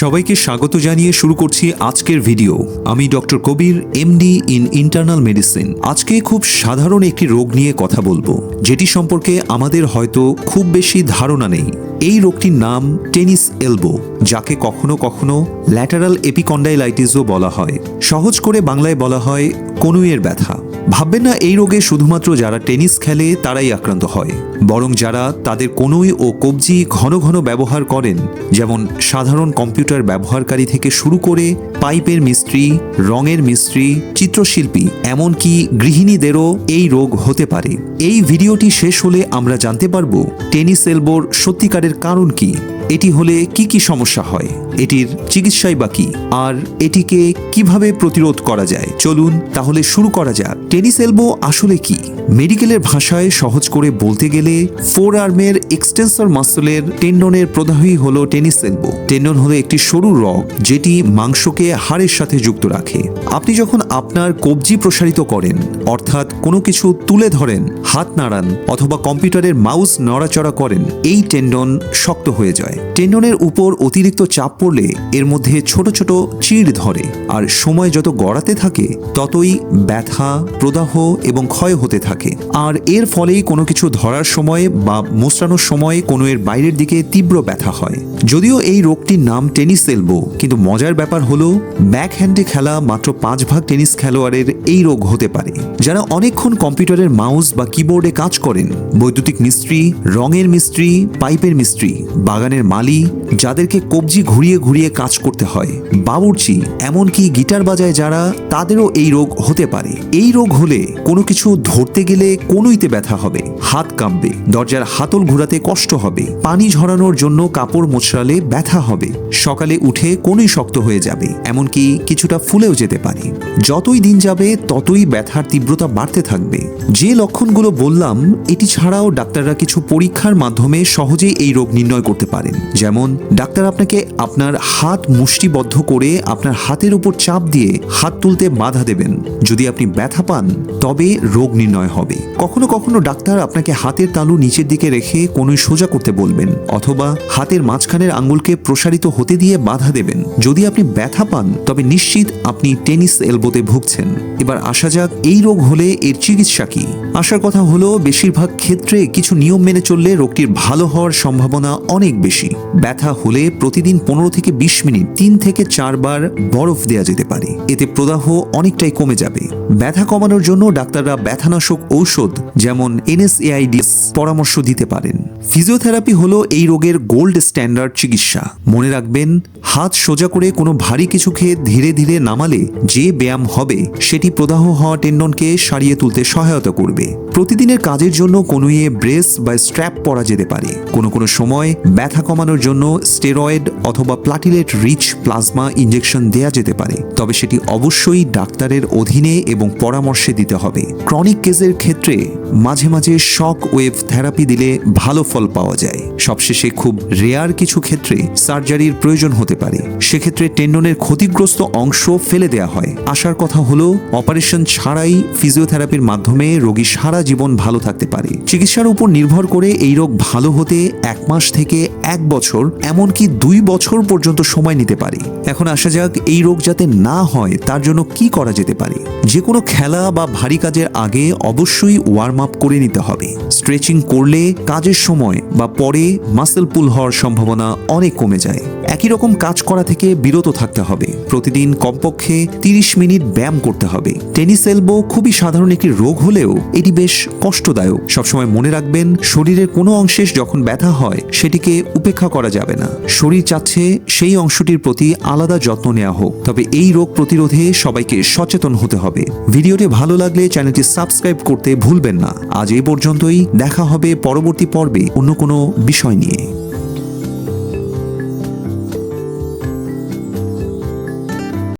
সবাইকে স্বাগত জানিয়ে শুরু করছি আজকের ভিডিও। আমি doctor Kabir, MD in internal medicine. আজকে খুব সাধারণ একটি রোগ নিয়ে কথা বলব, যেটি সম্পর্কে আমাদের হয়তো খুব বেশি ধারণা নেই। এই রোগটির নাম টেনিস এলবো, যাকে কখনো কখনো ল্যাটারাল এপিকন্ডাইলাইটিসও বলা হয়। সহজ করে বাংলায় বলা হয়, কনুইয়ের ব্যথা। ভাববেন না, এই রোগে শুধুমাত্র যারা টেনিস খেলে তারাই আক্রান্ত হয়। বরং যারা তাদের কনুই ও কবজি ঘন ঘন ব্যবহার করেন, যেমন সাধারণ কম্পিউটার ব্যবহারকারী থেকে শুরু করে পাইপের মিস্ত্রি, রঙের মিস্ত্রি, চিত্রশিল্পী, এমনকি গৃহিণীদেরও এই রোগ হতে পারে। এই ভিডিওটি শেষ হলে আমরা জানতে পারব, টেনিস এলবোর সত্যিকারের কারণ কি। এটি হলে কি কি সমস্যা হয়? এটির চিকিৎসাই বা কি? আর এটিকে কীভাবে প্রতিরোধ করা যায়? চলুন তাহলে শুরু করা যাক। টেনিস এলবো আসলে কি? মেডিকেলের ভাষায় সহজ করে বলতে গেলে ফোর আর্মের এক্সটেন্সর মাসলের টেন্ডনের প্রদাহই হল টেনিস এলবো টেন্ডন হলো একটি সরু রগ, যেটি মাংসকে হাড়ের সাথে যুক্ত রাখে। আপনি যখন আপনার কবজি প্রসারিত করেন, অর্থাৎ কোনো কিছু তুলে ধরেন, হাত নাড়ান অথবা কম্পিউটারের মাউস নড়াচড়া করেন, এই টেন্ডন শক্ত হয়ে যায়। টেন্ডনের উপর অতিরিক্ত চাপ পড়লে এর মধ্যে ছোট ছোট চিড় ধরে, আর সময় যত গড়াতে থাকে, ততই ব্যথা, প্রদাহ এবং ক্ষয় হতে থাকে। আর এর ফলেই কোনো কিছু ধরার সময় বা মোচড়ানোর সময় কোনো এর বাইরের দিকে তীব্র ব্যথা হয়। যদিও এই রোগটির নাম টেনিস এলবো, কিন্তু মজার ব্যাপার হলো ব্যাক হ্যান্ডে খেলা মাত্র পাঁচ ভাগ টেনিস খেলোয়াড়ের এই রোগ হতে পারে। যারা অনেকক্ষণ কম্পিউটারের মাউস বা কিবোর্ডে কাজ করেন, বৈদ্যুতিক মিস্ত্রি, রঙের মিস্ত্রি, পাইপের মিস্ত্রি, বাগানের মালি যাদেরকে কবজি ঘুরিয়ে ঘুরিয়ে কাজ করতে হয়। বাবুর্চি, এমনকি গিটার বাজায় যারা, তাদেরও এই রোগ হতে পারে। এই রোগ হলে কোনো কিছু ধরতে গেলে কোনোইতে ব্যথা হবে। হাত কাঁপবে, দরজার হাতল ঘোরাতে কষ্ট হবে। পানি ঝরানোর জন্য কাপড় মোছড়ালে ব্যথা হবে। সকালে উঠে কোনোই শক্ত হয়ে যাবে, এমনকি কিছুটা ফুলেও যেতে পারে। যতই দিন যাবে, ততই ব্যথার তীব্রতা বাড়তে থাকবে। যে লক্ষণগুলো বললাম, এটি ছাড়াও ডাক্তাররা কিছু পরীক্ষার মাধ্যমে সহজেই এই রোগ নির্ণয় করতে পারেন। যেমন ডাক্তার আপনাকে আপনার হাত মুষ্টিবদ্ধ করে আপনার হাতের উপর চাপ দিয়ে হাত তুলতে বাধা দেবেন। যদি আপনি ব্যথা পান, তবে রোগ নির্ণয় হবে। কখনো কখনো ডাক্তার আপনাকে হাতের তালু নিচের দিকে রেখে কোনোই সোজা করতে বলবেন, অথবা হাতের মাঝখানের আঙ্গুলকে প্রসারিত হতে দিয়ে বাধা দেবেন। যদি আপনি ব্যথা পান, তবে নিশ্চিত আপনি টেনিস এলবোতে ভুগছেন। এবার আসা যাক, এই রোগ হলে এর চিকিৎসা কি? আসার কথা হলো, বেশিরভাগ ক্ষেত্রে কিছু নিয়ম মেনে চললে রোগটির ভালো হওয়ার সম্ভাবনা অনেক বেশি। ব্যথা হলে প্রতিদিন পনেরো থেকে বিশ মিনিট তিন থেকে চারবার বরফ দেওয়া যেতে পারে। এতে প্রদাহ অনেকটাই কমে যাবে। ব্যথা কমানোর জন্য ডাক্তাররা ব্যথানাশক ঔষধ, যেমন এনএসএআইডিস পরামর্শ দিতে পারেন। ফিজিওথেরাপি হলো এই রোগের গোল্ড স্ট্যান্ডার্ড চিকিৎসা। মনে রাখবেন, হাত সোজা করে কোনো ভারী কিছু খেয়ে ধীরে ধীরে নামালে যে ব্যায়াম হবে, সেটি প্রদাহ হওয়া টেন্ডনকে সারিয়ে তুলতে সহায়তা করবে। প্রতিদিনের কাজের জন্য কোনোয়ে ব্রেস বা স্ট্র্যাপ পরা যেতে পারে। কোনো কোনো সময় ব্যথা কমানোর জন্য স্টেরয়েড অথবা প্লাটিলেট রিচ প্লাজমা ইঞ্জেকশন দেয়া যেতে পারে, তবে সেটি অবশ্যই ডাক্তারের অধীনে এবং পরামর্শে দিতে হবে। ক্রনিক কেসের ক্ষেত্রে মাঝে মাঝে শক ওয়েভ থেরাপি দিলে ভালো ফল পাওয়া যায়। সবশেষে খুব রেয়ার কিছু ক্ষেত্রে সার্জারির প্রয়োজন হতে পারে। সেক্ষেত্রে টেন্ডনের ক্ষতিগ্রস্ত অংশ ফেলে দেয়া হয়। আসার কথা হলো, অপারেশন ছাড়াই ফিজিওথেরাপির মাধ্যমে রোগী সারা জীবন ভালো থাকতে পারে। চিকিৎসার উপর নির্ভর করে এই রোগ ভালো হতে এক মাস থেকে এক বছর, এমনকি দুই বছর পর্যন্ত সময় নিতে পারি। এখন আসা যাক এই রোগ যাতে না হয়, তার জন্য কি করা যেতে পারে। যে কোনো খেলা বা ভারী কাজের আগে অবশ্যই ওয়ার্ম আপ করে নিতে হবে। স্ট্রেচিং করলে কাজের সময় বা পরে মাসেল পুল হওয়ার সম্ভাবনা অনেক কমে যায়। একই রকম কাজ করা থেকে বিরত থাকতে হবে। প্রতিদিন কমপক্ষে তিরিশ মিনিট ব্যায়াম করতে হবে। টেনিস এলবো খুবই সাধারণ একটি রোগ হলেও এটি বেশ কষ্টদায়ক। সবসময় মনে রাখবেন, শরীরের কোনো অংশে যখন ব্যথা হয়, সেটিকে উপেক্ষা করা যাবে না। শরীর চাচ্ছে সেই অংশটির প্রতি আলাদা যত্ন নেওয়া হোক। তবে এই রোগ প্রতিরোধে সবাইকে সচেতন হতে হবে। ভিডিওটি ভালো লাগলে চ্যানেলটি সাবস্ক্রাইব করতে ভুলবেন না। আজ এই পর্যন্তই। দেখা হবে পরবর্তী পর্বে অন্য কোনো বিষয় নিয়ে।